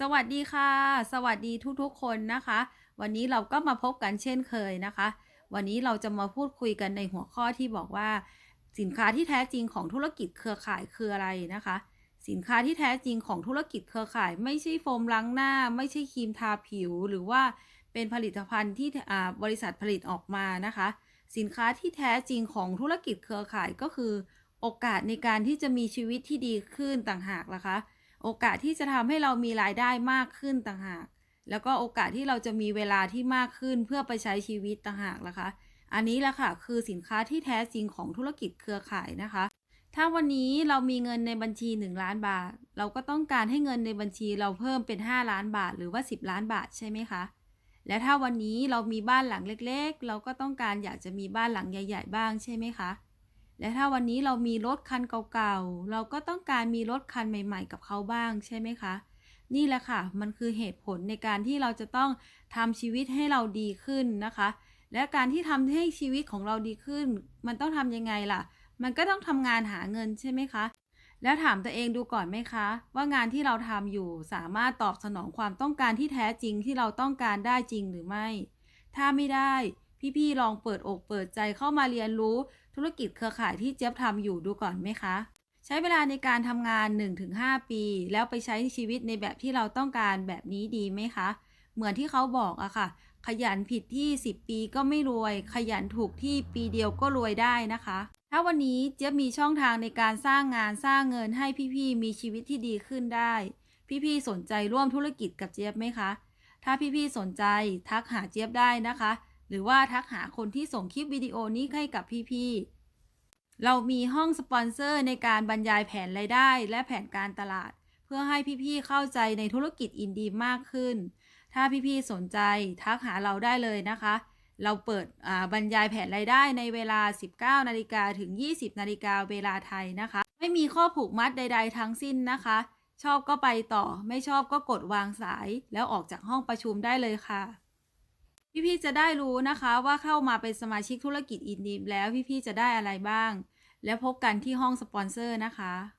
สวัสดีค่ะ สวัสดีทุกๆคนนะคะ วันนี้เราก็มาพบกันเช่นเคยนะคะ วันนี้เราจะมาพูดคุยกันในหัวข้อที่บอกว่า สินค้าที่แท้จริงของธุรกิจเครือข่ายคืออะไรนะคะ สินค้าที่แท้จริงของธุรกิจเครือข่าย ไม่ใช่โฟมล้างหน้า ไม่ใช่ครีมทาผิว หรือว่าเป็นผลิตภัณฑ์ที่บริษัทผลิตออกมานะคะ สินค้าที่แท้จริงของธุรกิจเครือข่ายก็คือ โอกาสในการที่จะมีชีวิตที่ดีขึ้นต่างหากนะคะ โอกาสที่จะทำให้เรามีรายได้มากขึ้นต่างหาก แล้วก็โอกาสที่เราจะมีเวลาที่มากขึ้นเพื่อไปใช้ชีวิตต่างหากนะคะ อันนี้แหละค่ะคือสินค้าที่แท้จริงของธุรกิจเครือข่ายนะคะ ถ้าวันนี้เรามีเงินในบัญชี 1 ล้านบาท เราก็ต้องการให้เงินในบัญชีเราเพิ่มเป็น 5 ล้านบาท หรือว่า 10 ล้านบาทใช่ไหมคะและถ้าวันนี้เรามีบ้านหลังเล็ก ๆ เราก็ต้องการอยากจะมีบ้านหลังใหญ่ ๆ บ้างใช่ไหมคะ และถ้าวันนี้เรามีรถคันเก่าๆ เราก็ต้องการมีรถคันใหม่ๆ กับเขาบ้างใช่ไหมคะ นี่แหละค่ะ มันคือเหตุผลในการที่เราจะต้องทำชีวิตให้เราดีขึ้นนะคะ และการที่ทำให้ชีวิตของเราดีขึ้น มันต้องทำยังไงล่ะ มันก็ต้องทำงานหาเงินใช่ไหมคะ แล้วถามตัวเองดูก่อนไหมคะ ว่างานที่เราทำอยู่สามารถตอบสนองความต้องการที่แท้จริงที่เราต้องการได้จริงหรือไม่ ถ้าไม่ได้ พี่ๆลองเปิดอกเปิดใจเข้ามาเรียนรู้ธุรกิจเครือข่ายที่เจี๊ยบทำอยู่ดูก่อนไหมคะ ใช้เวลาในการทำงาน 1-5 ปี แล้วไปใช้ชีวิตในแบบที่เราต้องการแบบนี้ดีไหมคะ เหมือนที่เขาบอกอะค่ะ ขยันผิดที่ 10 ปีก็ไม่รวย ขยันถูกที่ปีเดียวก็รวยได้นะคะ ถ้าวันนี้เจี๊ยบมีช่องทางในการสร้างงานสร้างเงินให้พี่ๆมีชีวิตที่ดีขึ้นได้ พี่ๆสนใจร่วมธุรกิจกับเจี๊ยบไหมคะ ถ้าพี่ๆสนใจทักหาเจี๊ยบได้นะคะ หรือว่าทักหาคนที่ส่งคลิปวิดีโอนี้ให้กับพี่ๆ เรามีห้องสปอนเซอร์ในการบรรยายแผนรายได้และแผนการตลาด เพื่อให้พี่ๆ เข้าใจในธุรกิจอินดีมากขึ้น ถ้าพี่ๆ สนใจทักหาเราได้เลยนะคะ เราเปิดบรรยายแผนรายได้ในเวลา 19 นาฬิกาถึง 20 นาฬิกาเวลาไทยนะคะ ไม่มีข้อผูกมัดใด ๆ ทั้งสิ้นนะคะ ชอบก็ไปต่อ ไม่ชอบก็กดวางสาย แล้วออกจากห้องประชุมได้เลยค่ะ พี่ๆจะได้รู้นะคะว่าเข้ามาเป็นสมาชิกธุรกิจอินดีมแล้วพี่ๆจะได้อะไรบ้าง แล้วพบกันที่ห้องสปอนเซอร์นะคะ